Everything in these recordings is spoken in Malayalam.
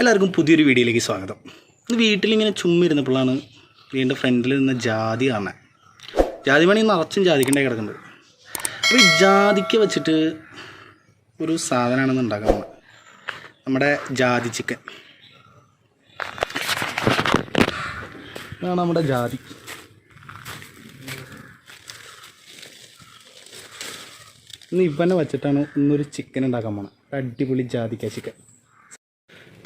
എല്ലാവർക്കും പുതിയൊരു വീഡിയോയിലേക്ക് സ്വാഗതം. വീട്ടിലിങ്ങനെ ചുമ്മിരുന്നപ്പോഴാണ് വീണ്ടും ഫ്രണ്ടിൽ നിന്ന് ജാതി കാണാൻ. ജാതി മണി നിറച്ചും ജാതിക്കണ്ടേ കിടക്കുന്നത്. അപ്പോൾ ഈ ജാതിക്ക വെച്ചിട്ട് ഒരു സാധനമാണെന്ന് ഉണ്ടാക്കാൻ പോകുന്നത് നമ്മുടെ ജാതി ചിക്കൻ. ഇതാണ് നമ്മുടെ ജാതി. ഇന്ന് ഇവനെ വെച്ചിട്ടാണ് ഇന്നൊരു ചിക്കൻ ഉണ്ടാക്കാൻ പോണത് അടിപൊളി ജാതിക്ക ചിക്കൻ.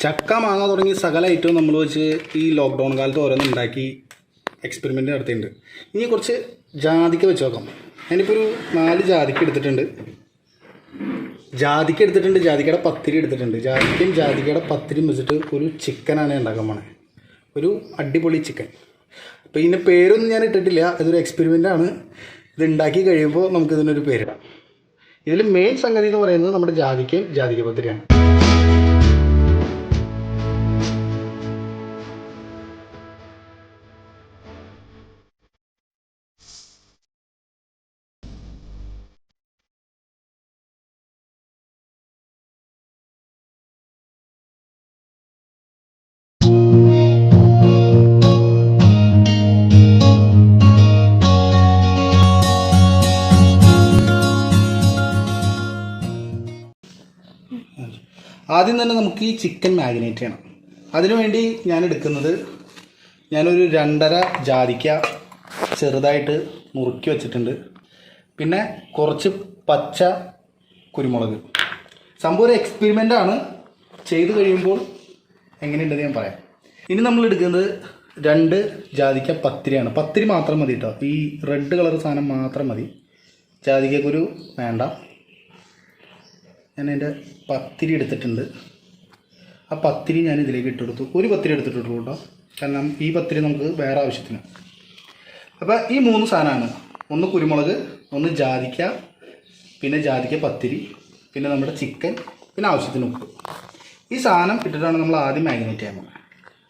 ചക്ക മാങ്ങ തുടങ്ങി സകല ഐറ്റവും നമ്മൾ വെച്ച് ഈ ലോക്ക്ഡൗൺ കാലത്ത് ഓരോന്നും ഉണ്ടാക്കി എക്സ്പെരിമെന്റ് നടത്തിയിട്ടുണ്ട്. ഇനി കുറച്ച് ജാതിക്ക് വെച്ച് നോക്കാം. ഞാനിപ്പോൾ ഒരു നാല് ജാതിക്ക് എടുത്തിട്ടുണ്ട്. ജാതിക്ക് എടുത്തിട്ടുണ്ട് ജാതിക്കയുടെ പത്തിരി എടുത്തിട്ടുണ്ട്. ജാതിക്കയും ജാതിക്കയുടെ പത്തിരിയും വെച്ചിട്ട് ഒരു ചിക്കനാണ് ഉണ്ടാക്കാൻ പോണേ. ഒരു അടിപൊളി ചിക്കൻ. അപ്പോൾ ഇതിന്റെ പേരൊന്നും ഞാൻ ഇട്ടിട്ടില്ല. ഇതൊരു എക്സ്പെരിമെന്റ് ആണ്. ഇത് ഉണ്ടാക്കി കഴിയുമ്പോൾ നമുക്കിതിനൊരു പേരിടാം. ഇതിൽ മെയിൻ സംഗതി എന്ന് പറയുന്നത് നമ്മുടെ ജാതിക്കയും ജാതിക്ക പത്തിരിയാണ്. ആദ്യം തന്നെ നമുക്ക് ഈ ചിക്കൻ മാരിനേറ്റ് ചെയ്യണം. അതിനുവേണ്ടി ഞാൻ എടുക്കുന്നത് ഞാനൊരു രണ്ടര ജാതിക്ക ചെറുതായിട്ട് നുറുക്കി വെച്ചിട്ടുണ്ട്. പിന്നെ കുറച്ച് പച്ച കുരുമുളക്. സംഭവം ഒരു ആണ്. ചെയ്ത് കഴിയുമ്പോൾ എങ്ങനെയുണ്ടെന്ന് ഞാൻ പറയാം. ഇനി നമ്മൾ എടുക്കുന്നത് രണ്ട് ജാതിക്ക പത്തിരിയാണ്. പത്തിരി മാത്രം മതി കേട്ടോ ഈ റെഡ് കളർ സാധനം മാത്രം മതി. ജാതിക്കൊരു വേണ്ട. ഞാൻ എന്റെ പത്തിരി എടുത്തിട്ടുണ്ട്. ആ പത്തിരി ഞാൻ ഇതിലേക്ക് ഇട്ടെടുത്തു ഒരു പത്തിരി എടുത്തിട്ടുള്ളൂ കേട്ടോ. കാരണം ഈ പത്തിരി നമുക്ക് വേറെ ആവശ്യത്തിന്. അപ്പോൾ ഈ മൂന്ന് സാധനമാണ്. ഒന്ന് കുരുമുളക് ഒന്ന് ജാതിക്ക പിന്നെ ജാതിക്ക പത്തിരി പിന്നെ നമ്മുടെ ചിക്കൻ പിന്നെ ആവശ്യത്തിന് ഉപ്പ്. ഈ സാധനം ഇട്ടിട്ടാണ് നമ്മൾ ആദ്യം മാരിനേറ്റ് ചെയ്യാൻ പോകുന്നത്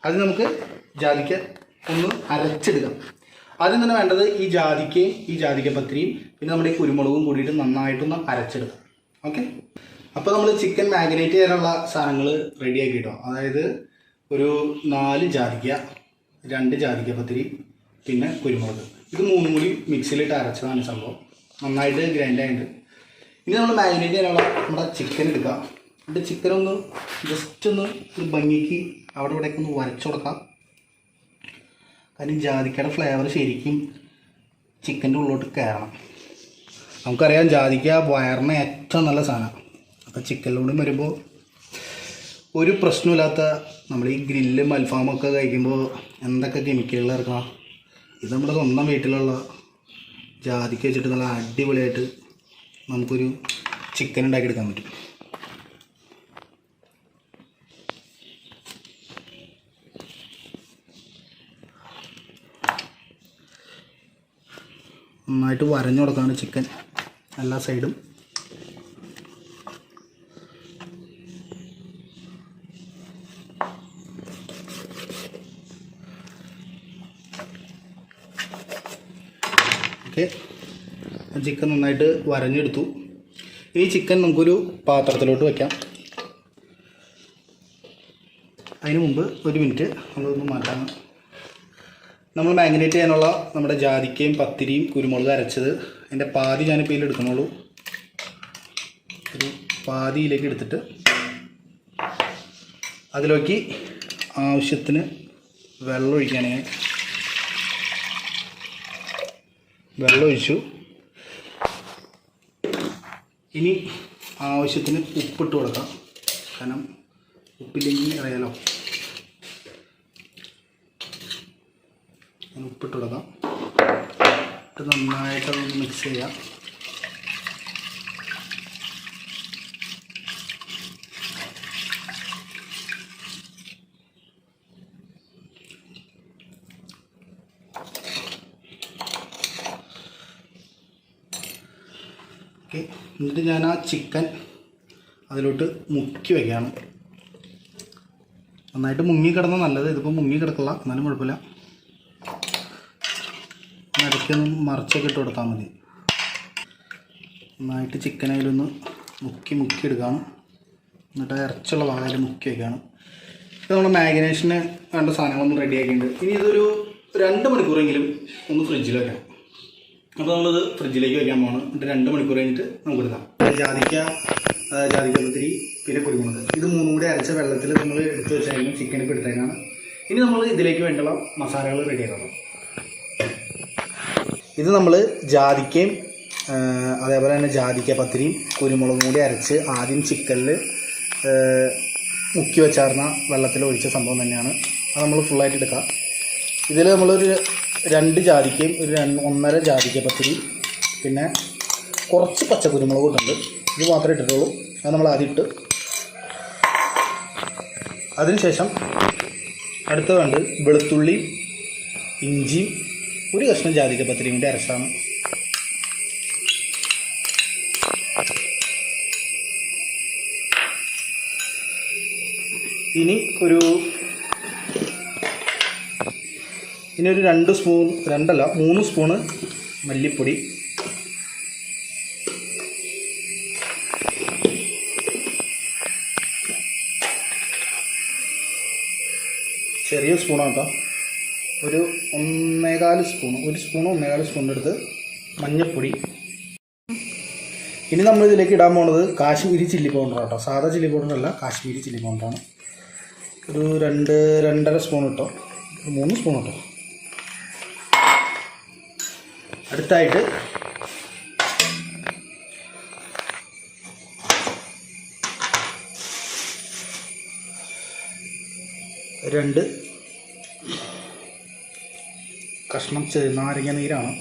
അത് നമുക്ക് ജാതിക്ക ഒന്ന് അരച്ചെടുക്കാം. ആദ്യം തന്നെ വേണ്ടത് ഈ ജാതിക്കയും ഈ ജാതിക്ക പത്തിരിയും പിന്നെ നമ്മുടെ ഈ കുരുമുളകും കൂടിയിട്ട് നന്നായിട്ടൊന്ന് അരച്ചെടുക്കാം. ഓക്കെ അപ്പോൾ നമ്മൾ ചിക്കൻ മാഗ്നേറ്റ് ചെയ്യാനുള്ള സാധനങ്ങൾ റെഡി ആക്കി കിട്ടും അതായത് ഒരു നാല് ജാതിക്ക രണ്ട് ജാതിക്ക പത്തിരി പിന്നെ കുരുമുളക്. ഇത് മൂന്നും കൂടി മിക്സിയിലിട്ട് അരച്ചതാണ് സംഭവം. നന്നായിട്ട് ഗ്രൈൻഡ് ആയിട്ട് ഇനി നമ്മൾ മാഗ്നേറ്റ് ചെയ്യാനുള്ള നമ്മുടെ ചിക്കൻ എടുക്കാം. എന്നിട്ട് ചിക്കൻ ഒന്ന് ജസ്റ്റ് ഒന്ന് ഒരു ഭംഗിക്ക് അവിടെ ഇവിടെയൊക്കെ ഒന്ന് വരച്ചു കൊടുക്കാം. കാരണം ജാതിക്കയുടെ ഫ്ലേവർ ശരിക്കും ചിക്കന്റെ ഉള്ളിലോട്ട് കയറണം. നമുക്കറിയാം ജാതിക്ക വയറിന് ഏറ്റവും നല്ല സാധനമാണ് അപ്പോൾ ചിക്കനിലൂടെ വരുമ്പോൾ ഒരു പ്രശ്നമില്ലാത്ത നമ്മൾ ഈ ഗ്രില്ലും അൽഫാമൊക്കെ കഴിക്കുമ്പോൾ എന്തൊക്കെ കെമിക്കലുകൾ ഇറക്കണം ഇത് നമ്മുടെ സ്വന്തം വീട്ടിലുള്ള ജാതിക്ക് വെച്ചിട്ട് നല്ല അടിപൊളിയായിട്ട് നമുക്കൊരു ചിക്കൻ ഉണ്ടാക്കിയെടുക്കാൻ പറ്റും. നന്നായിട്ട് വരഞ്ഞു കൊടുക്കാണ് ചിക്കൻ എല്ലാ സൈഡും ഓക്കെ ചിക്കൻ നന്നായിട്ട് വരഞ്ഞെടുത്തു. ഈ ചിക്കൻ നമുക്കൊരു പാത്രത്തിലോട്ട് വയ്ക്കാം അതിന് മുമ്പ് ഒരു മിനിറ്റ് നമ്മളൊന്ന് മാറ്റാം. നമ്മൾ മാഗ്നേറ്റ് ചെയ്യാനുള്ള നമ്മുടെ ജാതിക്കയും പത്തിരിയും കുരുമുളക് അരച്ചത് അതിന്റെ പാതി ഞാനിപ്പോൾ ഇതിൽ എടുക്കുന്നുള്ളൂ. ഒരു പാതിയിലേക്ക് എടുത്തിട്ട് അതിലേക്ക് ആവശ്യത്തിന് വെള്ളം ഒഴിക്കുകയാണ് വെള്ളം ഒഴിച്ചു ഇനി ആവശ്യത്തിന് ഉപ്പിട്ട് കൊടുക്കാം. കാരണം ഉപ്പില്ലെങ്കിൽ അറിയാലോ. ഉപ്പിട്ട് കൊടുക്കാം. ഇട്ട് നന്നായിട്ട് അതൊന്ന് മിക്സ് ചെയ്യാം. ഓക്കെ. എന്നിട്ട് ഞാൻ ആ ചിക്കൻ അതിലോട്ട് മുക്കി വയ്ക്കുകയാണ് നന്നായിട്ട് മുങ്ങി കിടന്ന നല്ലത്. ഇതിപ്പോൾ മുങ്ങി കിടക്കില്ല. എന്നാലും കുഴപ്പമില്ല. ഇടയ്ക്കൊന്ന് മറിച്ചൊക്കെ ഇട്ട് കൊടുത്താൽ മതി. നന്നായിട്ട് ചിക്കൻ അതിലൊന്ന് മുക്കി മുക്കി എടുക്കുകയാണ് എന്നിട്ട് ഇറച്ചുള്ള ഭാഗം മുക്കി വയ്ക്കുകയാണ് ഇത് നമ്മൾ മാഗിനേഷന് വേണ്ട സാധനങ്ങളൊന്നും റെഡി ആക്കിയിട്ടുണ്ട്. ഇനി ഇതൊരു രണ്ട് മണിക്കൂറെങ്കിലും ഒന്ന് ഫ്രിഡ്ജിൽ വെക്കാം അപ്പോൾ നമ്മളിത് ഫ്രിഡ്ജിലേക്ക് വെക്കാൻ പോകണം എന്നിട്ട് രണ്ട് മണിക്കൂർ കഴിഞ്ഞിട്ട് നമുക്ക് ഇടാം ജാതിക്ക ആ, ജാതിക്ക പത്തിരി പിന്നെ കുരുമുളക്. ഇത് മൂന്നും കൂടി അരച്ച വെള്ളത്തിൽ നമ്മൾ എടുത്ത് വെച്ചായിരുന്നു. ചിക്കൻ എടുത്തേക്കാണ്. ഇനി നമ്മൾ ഇതിലേക്ക് വേണ്ടുള്ള മസാലകൾ റെഡിയാക്കണം ഇത് നമ്മൾ ജാതിക്കയും അതേപോലെ തന്നെ ജാതിക്ക പത്തിരിയും കുരുമുളകും കൂടി അരച്ച് ആദ്യം ചിക്കനിൽ മുക്കി വെച്ചാർന്ന വെള്ളത്തിൽ ഒഴിച്ച സംഭവം തന്നെയാണ്. അത് നമ്മൾ ഫുള്ളായിട്ട് എടുക്കാം. ഇതിൽ നമ്മളൊരു രണ്ട് ജാതിക്കയും ഒരു രണ്ട് ഒന്നര ജാതിക്ക പത്തിരി പിന്നെ കുറച്ച് പച്ചക്കുരുമുളക് ഇട്ടുണ്ട്. ഇത് മാത്രമേ ഇട്ടിട്ടുള്ളൂ. അത് നമ്മൾ ആദ്യം ഇട്ട് അതിനുശേഷം അടുത്ത കണ്ട് വെളുത്തുള്ളി ഇഞ്ചി ഒരു കഷ്ണം ജാതിക്ക പത്തിരിയും കൂടി അരച്ചാണ്. ഇനി ഒരു ഇനി ഒരു രണ്ട് സ്പൂൺ രണ്ടല്ല മൂന്ന് സ്പൂണ് മല്ലിപ്പൊടി. ചെറിയ സ്പൂണാണ് കേട്ടോ ഒരു ഒന്നേകാൽ സ്പൂൺ ഒരു സ്പൂൺ ഒന്നേകാൽ സ്പൂണിന്റെ അടുത്ത് മഞ്ഞൾപ്പൊടി ഇനി നമ്മൾ ഇതിലേക്ക് ഇടാൻ പോണത് കാശ്മീരി ചില്ലി പൗഡർ കേട്ടോ സാധാ ചില്ലി പൗഡർ അല്ല കാശ്മീരി ചില്ലി പൗഡറാണ്. ഒരു രണ്ട് രണ്ടര സ്പൂൺ ഇട്ടോ. മൂന്ന് സ്പൂൺ ഇട്ടോ. അടുത്തായിട്ട് രണ്ട് കഷ്ണം നാരങ്ങ നീരാണ്.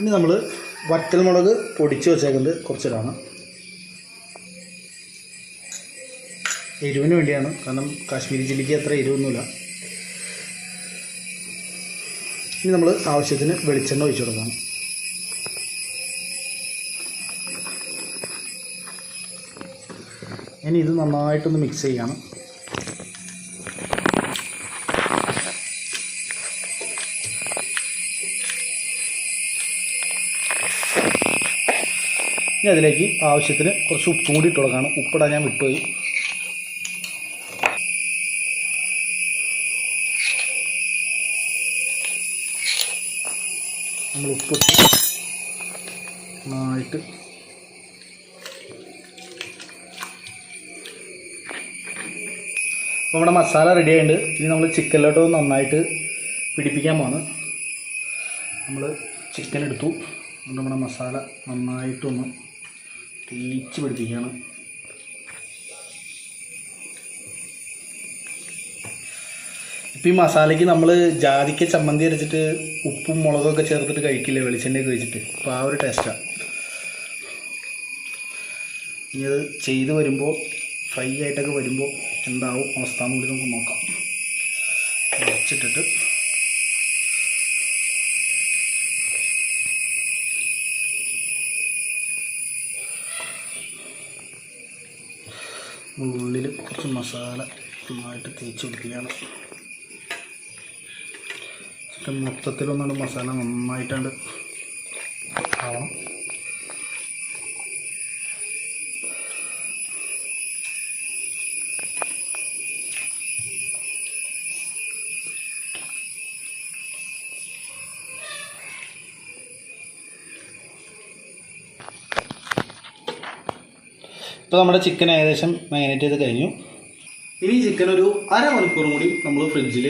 ഇനി നമ്മൾ വറ്റൽമുളക് പൊടിച്ച് വെച്ചേക്കുന്നത് കുറച്ചിടാണ്. എരിവിന് വേണ്ടിയാണ്. കാരണം കാശ്മീരി ചില്ലിക്ക് അത്ര എരിവൊന്നുമില്ല. ഇനി നമ്മൾ ആവശ്യത്തിന് വെളിച്ചെണ്ണ ഒഴിച്ചു കൊടുക്കണം. ഇനി ഇത് നന്നായിട്ടൊന്ന് മിക്സ് ചെയ്യണം. ഇനി അതിലേക്ക് ആവശ്യത്തിന് കുറച്ച് ഉപ്പും കൂടി ഇട്ട് കൊടുക്കണം. ഉപ്പിടാൻ ഞാൻ വിട്ടുപോയി. ഉപ്പിട്ട് നന്നായിട്ട്. അപ്പോൾ നമ്മുടെ മസാല റെഡി ആയിട്ടുണ്ട്. ഇനി നമ്മൾ ചിക്കനിലോട്ട് നന്നായിട്ട് പിടിപ്പിക്കാൻ പോണ് നമ്മൾ ചിക്കൻ എടുത്തു. നമ്മുടെ മസാല നന്നായിട്ടൊന്ന് തേച്ച് പിടിപ്പിക്കുകയാണ്. ഇപ്പം ഈ മസാലയ്ക്ക് നമ്മൾ ജാതിക്ക ചമ്മന്തി അരച്ചിട്ട് ഉപ്പും മുളകും ഒക്കെ ചേർത്തിട്ട് കഴിക്കില്ലേ? വെളിച്ചെണ്ണയൊക്കെ വെച്ചിട്ട് അപ്പോൾ ആ ഒരു ടേസ്റ്റാണ് ഇനി അത് ചെയ്ത് വരുമ്പോൾ ഫ്രൈ ആയിട്ടൊക്കെ വരുമ്പോൾ എന്താവും അവസ്ഥ കൂടി നമുക്ക് നോക്കാം. വെച്ചിട്ടിട്ട് ഉള്ളിൽ കുറച്ച് മസാല നന്നായിട്ട് തേച്ച് പിടിക്കുകയാണ് ചിക്കൻ മൊത്തത്തിലൊന്നാണ് മസാല നന്നായിട്ടുണ്ട് ആവണം. ഇപ്പോൾ നമ്മുടെ ചിക്കൻ ഏകദേശം മാരിനേറ്റ് ചെയ്ത് കഴിഞ്ഞു. ഇനി ചിക്കൻ ഒരു അരമണിക്കൂറും കൂടി നമ്മൾ ഫ്രിഡ്ജിൽ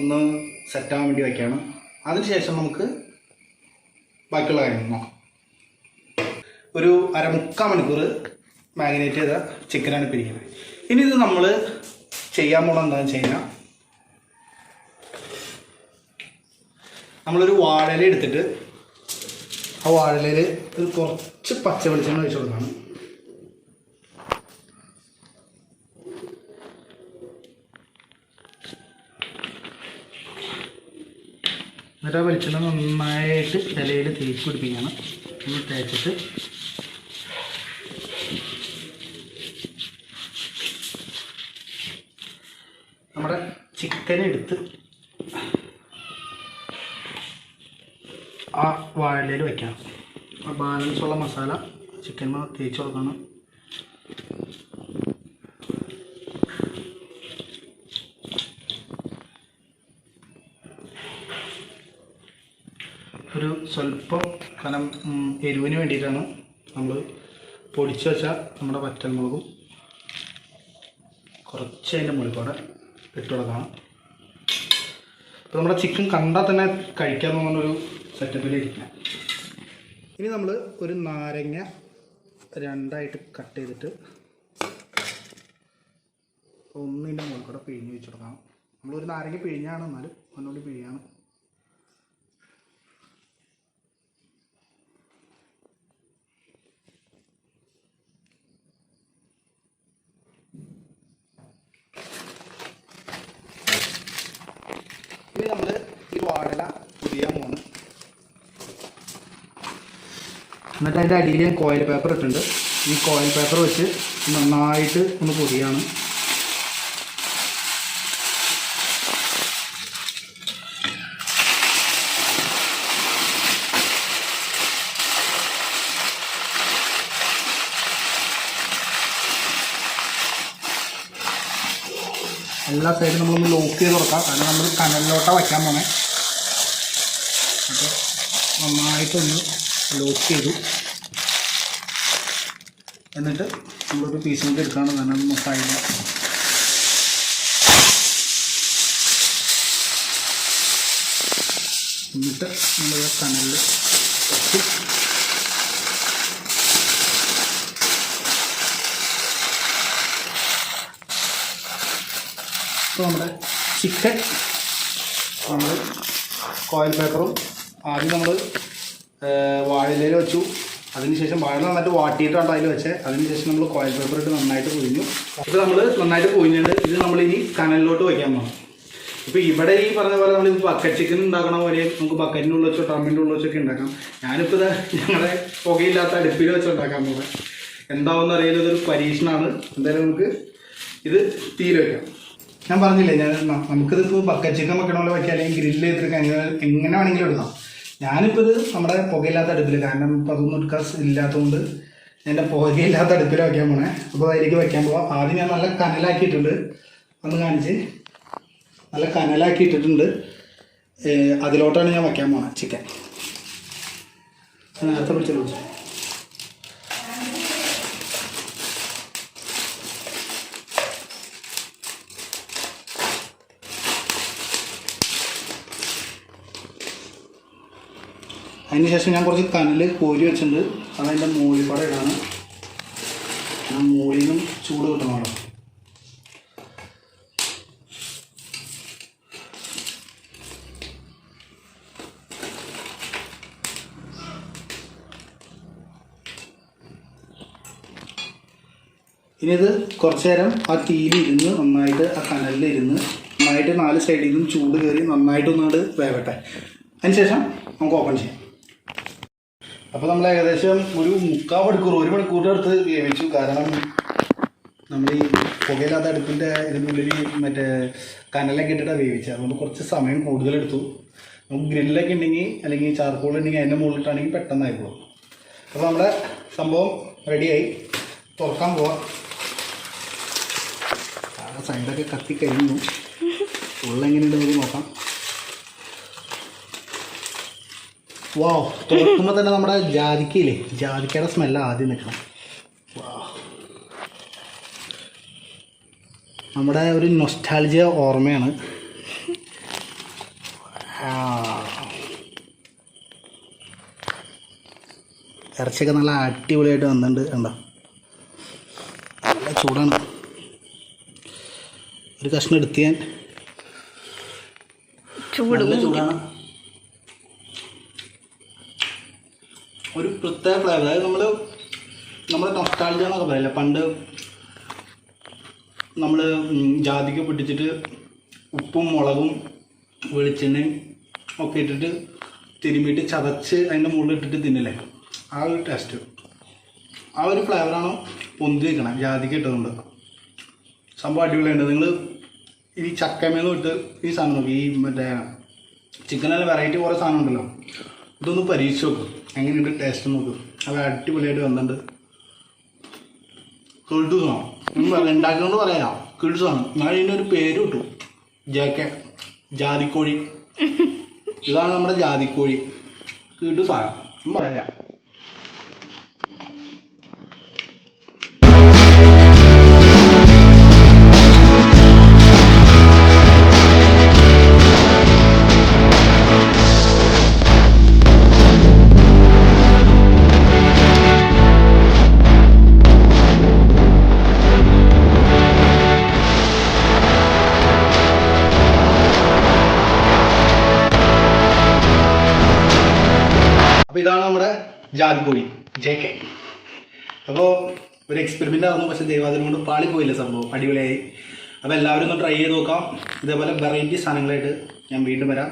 ഒന്ന് സെറ്റാകാൻ വേണ്ടി വയ്ക്കുകയാണ് അതിനുശേഷം നമുക്ക് ബാക്കിയുള്ള കാര്യങ്ങൾ നോക്കാം. ഒരു അരമുക്കാൽ മണിക്കൂർ മാരിനേറ്റ് ചെയ്ത ചിക്കനാണ് പിരിക്കുന്നത് ഇനി ഇത് നമ്മൾ ചെയ്യാൻ പോകണം എന്താണെന്ന് വെച്ച് കഴിഞ്ഞാൽ നമ്മളൊരു വാഴയില എടുത്തിട്ട് ആ വാഴയിലയിൽ ഒരു കുറച്ച് പച്ച വെളിച്ചെണ്ണ ഒഴിച്ചു കൊടുക്കണം. എന്നിട്ട് ആ വെളിച്ചെണ്ണ നന്നായിട്ട് ഇലയിൽ തേച്ച് പിടിപ്പിക്കണം. ഒന്ന് തേച്ചിട്ട്. നമ്മുടെ ചിക്കൻ എടുത്ത് ആ വാഴയിലയിൽ വയ്ക്കണം ആ ബാലൻസ് മസാല ചിക്കൻ തേച്ച് കൊടുക്കണം. ഒരു സ്വല്പം കനം എരിവിന് വേണ്ടിയിട്ടാണ് നമ്മൾ പൊടിച്ചു വെച്ച നമ്മുടെ പച്ചമുളകും കുറച്ച് അതിന്റെ മുകളിൽ കൂടെ ഇട്ട് കൊടുക്കണം. ഇപ്പോൾ നമ്മുടെ ചിക്കൻ കണ്ടാൽ തന്നെ കഴിക്കാൻ തോന്നുന്നൊരു സെറ്റപ്പിലിരിക്കണം ഇനി നമ്മൾ ഒരു നാരങ്ങ രണ്ടായിട്ട് കട്ട് ചെയ്തിട്ട് ഒന്നിന്റെ മുകളിൽ പിഴിഞ്ഞ് വെച്ച് കൊടുക്കണം. നമ്മളൊരു നാരങ്ങ പിഴിഞ്ഞാണ് എന്നാലും ഒന്നുകൂടി പിഴിയാണ് ഇനി നമ്മൾ ഈ പുതിയ മൂന്ന്. എന്നിട്ട് അതിന്റെ അടിയിൽ ഞാൻ കോയിൽ പേപ്പർ ഇട്ടിട്ടുണ്ട്. ഈ കോയിൽ പേപ്പർ വെച്ച് നന്നായിട്ട് ഒന്ന് പൊതിയാണ്. എല്ലാ സൈഡും നമ്മളൊന്ന് ലോക്ക് ചെയ്ത് കൊടുക്കാം കാരണം നമ്മൾ കനലിലോട്ടാണ് വയ്ക്കാൻ പോണേ. അപ്പോൾ നന്നായിട്ടൊന്ന് ലോക്ക് ചെയ്തു. എന്നിട്ട് നമ്മളൊരു പീസ് കൊണ്ട് എടുക്കാണ് തന്നെ അത് മൊത്തമായില്ല എന്നിട്ട് നമ്മൾ കനലിൽ വെച്ച്. ഇപ്പോൾ നമ്മുടെ ചിക്കൻ നമ്മൾ കോയിൽ പേപ്പറും ആദ്യം നമ്മൾ വാഴയിലയിൽ വെച്ചു. അതിനുശേഷം വാഴ നന്നായിട്ട് വാട്ടിയിട്ടാണ് അതിൽ വെച്ചത് അതിനുശേഷം നമ്മൾ കോയൽ പേപ്പർ ഇട്ട് നന്നായിട്ട് പൊഴിഞ്ഞു. ഇപ്പോൾ നമ്മൾ നന്നായിട്ട് പൊഴിഞ്ഞിട്ട് ഇത് നമ്മൾ ഇനി കനലിലോട്ട് വയ്ക്കാൻ പോകണം ഇപ്പോൾ ഇവിടെ ഈ പറഞ്ഞ പോലെ നമ്മൾ ബക്കറ്റ് ചിക്കൻ ഉണ്ടാക്കണ പോലെ നമുക്ക് ബക്കറ്റിന്റെ ഉള്ളിൽ വെച്ചോ ടമ്മിന്റെ ഉള്ളിൽ വെച്ചൊക്കെ ഉണ്ടാക്കാം. ഞാനിപ്പോൾ ഇത് ഞങ്ങളുടെ പുകയില്ലാത്ത അടുപ്പിൽ വെച്ച് ഉണ്ടാക്കാൻ പോകുന്നത് എന്താവുമെന്ന് അറിയില്ല ഇതൊരു പരീക്ഷണമാണ് എന്തായാലും നമുക്ക് ഇത് തീരെ വയ്ക്കാം ഞാൻ പറഞ്ഞില്ലേ ഞാൻ നമുക്കിതിപ്പോൾ ബക്കറ്റ് ചിക്കൻ വെക്കണ പോലെ വയ്ക്കാം അല്ലെങ്കിൽ ഗ്രില്ല് ചെയ്തിട്ട് എങ്ങനെ വേണമെങ്കിലും എടുക്കാം ഞാനിപ്പോൾ ഇത് നമ്മുടെ പുകയില്ലാത്ത അടുപ്പിൽ കാരണം ഇപ്പോൾ അതൊന്നും എടുക്കാൻ ഇല്ലാത്തതുകൊണ്ട് എന്റെ പുകയില്ലാത്ത അടുപ്പിൽ വയ്ക്കാൻ പോണേ. അപ്പോൾ അതിലേക്ക് വയ്ക്കാൻ പോവാം. ആദ്യം ഞാൻ നല്ല കനലാക്കിയിട്ടുണ്ട്. ഒന്ന് കാണിച്ച്. നല്ല കനലാക്കിയിട്ടിട്ടുണ്ട്. അതിലോട്ടാണ് ഞാൻ വയ്ക്കാൻ പോണത് ചിക്കൻ. നേരത്തെ പിടിച്ചല്ലോ അതിനുശേഷം ഞാൻ കുറച്ച് കനൽ കോരി വെച്ചിട്ടുണ്ട്. അതതിന്റെ മൂലി കൂടെ ഇടാണ്. ആ മൂലിൽ നിന്നും ചൂട് കിട്ടണം ഇനി ഇത് കുറച്ച് നേരം ആ തീയിലിരുന്ന് നന്നായിട്ട് ആ കനലിലിരുന്ന് നന്നായിട്ട് നാല് സൈഡിൽ നിന്നും ചൂട് കയറി നന്നായിട്ട് ഒന്നുകൊണ്ട് വേവട്ടെ. അതിനുശേഷം നമുക്ക് ഓപ്പൺ ചെയ്യാം. അപ്പോൾ നമ്മൾ ഏകദേശം ഒരു മുക്കാൽ മണിക്കൂർ ഒരു മണിക്കൂറിന്റെ അടുത്ത് വേവിച്ചു. കാരണം നമ്മൾ ഈ പുകയില്ലാത്ത അടുപ്പിന്റെ ഇതിനുള്ളിൽ മറ്റേ കനലൊക്കെ ഇട്ടിട്ടാണ് വേവിച്ചത്. അതുകൊണ്ട് കുറച്ച് സമയം കൂടുതലെടുത്തു നമുക്ക് ഗ്രില്ലൊക്കെ ഉണ്ടെങ്കിൽ അല്ലെങ്കിൽ ചാർക്കോൾ ഉണ്ടെങ്കിൽ അതിന്റെ മുകളിലിട്ടാണെങ്കിൽ പെട്ടെന്നായിക്കോളും അപ്പോൾ നമ്മുടെ സംഭവം റെഡിയായി. തുറക്കാൻ പോവാം. സൈഡൊക്കെ കത്തി കഴിഞ്ഞു ഉള്ളെങ്ങനെയുണ്ടെന്ന് നോക്കാം. വാ തുറക്കുമ്പോൾ തന്നെ നമ്മുടെ ജാതിക്കയില്ലേ? ജാതിക്കയുടെ സ്മെല്ല ആദ്യം നിൽക്കണം. വാ നമ്മുടെ ഒരു നൊസ്റ്റാൾജിയ ഓർമ്മയാണ്. ഇറച്ചിയൊക്കെ നല്ല അടിപൊളിയായിട്ട് വന്നിട്ടുണ്ട് കണ്ടോ? നല്ല ചൂടാണ്. ഒരു കഷ്ണം എടുത്ത് ഞാൻ. ചൂട് ചൂടാണ് ഒരു പ്രത്യേക ഫ്ലേവർ അതായത് നമ്മൾ നമ്മുടെ നൊസ്റ്റാൾജിയ എന്നൊക്കെ പറയില്ല? പണ്ട് നമ്മൾ ജാതിക്ക പിടിച്ചിട്ട് ഉപ്പും മുളകും വെളിച്ചെണ്ണയും ഒക്കെ ഇട്ടിട്ട് തിരുമ്മിയിട്ട് ചതച്ച് അതിന്റെ മുകളിൽ ഇട്ടിട്ട് തിന്നില്ലേ? ആ ഒരു ടേസ്റ്റ് ആ ഒരു ഫ്ലേവറാണ് പൊന്തി വെക്കണം ജാതിക്ക് ഇട്ടതുകൊണ്ട്. സംഭവം അടിപൊളിയുണ്ട് നിങ്ങൾ ഈ ചക്കമേന്ന് ഇട്ട് ഈ സാധനം ഈ മറ്റേ ചിക്കനെല്ലാം വെറൈറ്റി കുറേ സാധനം ഉണ്ടല്ലോ. ഇതൊന്ന് പരീക്ഷിച്ച് നോക്കും. എങ്ങനെയുണ്ട് ടേസ്റ്റ് നോക്കും. അത് അടിപൊളിയായിട്ട് വന്നിട്ടുണ്ട്. ആണ് ഉണ്ടാക്കുന്നത് പറയാം കിട്ടുന്നതാണ് ഞാൻ ഇതിന്റെ ഒരു പേര് കിട്ടും. ജാക്കെ. ജാതിക്കോഴി. ഇതാണ് നമ്മുടെ ജാതിക്കോഴി. സാധനം പറയാം അപ്പോൾ ഇതാണ് നമ്മുടെ ജാതിക്കോഴി ജെ കെ. അപ്പോൾ ഒരു എക്സ്പെരിമെന്റ് ആയിരുന്നു പക്ഷേ ദൈവാദിനം കൊണ്ട് പാളിപ്പോയില്ല സംഭവം. അടിപൊളിയായി. അപ്പോൾ എല്ലാവരും ഒന്ന് ട്രൈ ചെയ്ത് നോക്കാം. ഇതേപോലെ വെറൈറ്റി സാധനങ്ങളായിട്ട് ഞാൻ വീണ്ടും വരാം.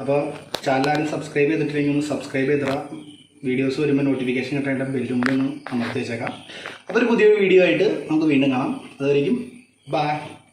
അപ്പോൾ ചാനൽ സബ്സ്ക്രൈബ് ചെയ്തിട്ടില്ലെങ്കിൽ ഒന്ന് സബ്സ്ക്രൈബ് ചെയ്തിട. വീഡിയോസ് വരുമ്പോൾ നോട്ടിഫിക്കേഷൻ കിട്ടേണ്ട ബെല്ലും കൂടി ഒന്ന് അമർത്തി വെച്ചേക്കാം. അപ്പോൾ ഒരു പുതിയൊരു വീഡിയോ ആയിട്ട് നമുക്ക് വീണ്ടും കാണാം. അതുവരെയും ബൈ